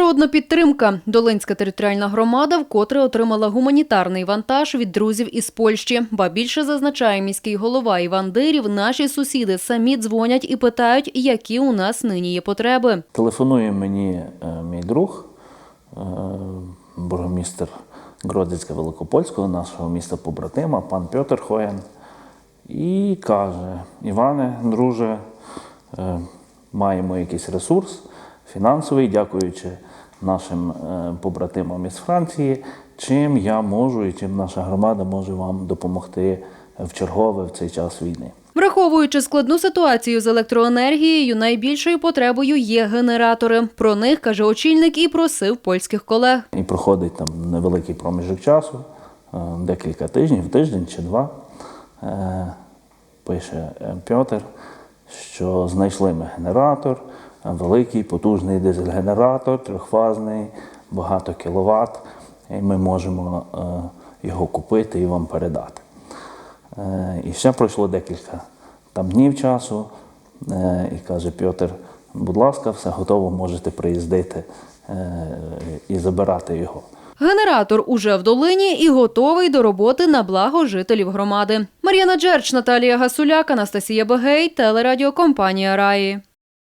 Народна підтримка. Долинська територіальна громада вкотре отримала гуманітарний вантаж від друзів із Польщі. Ба більше зазначає міський голова Іван Дирів, наші сусіди самі дзвонять і питають, які у нас нині є потреби. Телефонує мені е, мій друг, е, бургомістр Гродзицька Великопольського, нашого міста побратима, пан Пьотр Хоєн, і каже: Іване, друже, е, маємо якийсь ресурс фінансовий, дякуючи нашим е, побратимам із Франції, чим я можу і чим наша громада може вам допомогти в чергове в цей час війни. Враховуючи складну ситуацію з електроенергією, найбільшою потребою є генератори. Про них каже очільник і просив польських колег. І проходить там невеликий проміжок часу, е, декілька тижнів, тиждень чи два. Е, Пише Пьотр, що знайшли ми генератор, великий, потужний дизель-генератор, трьохфазний, багато кіловат, і ми можемо е, його купити і вам передати. Е, І ще пройшло декілька там днів часу. е, І каже Пьотр, будь ласка, все готово, можете приїздити і забирати його. Генератор уже в долині і готовий до роботи на благо жителів громади. Мар'яна Джерч, Наталія Гасуляк, Анастасія Бегей, телерадіокомпанія Раї.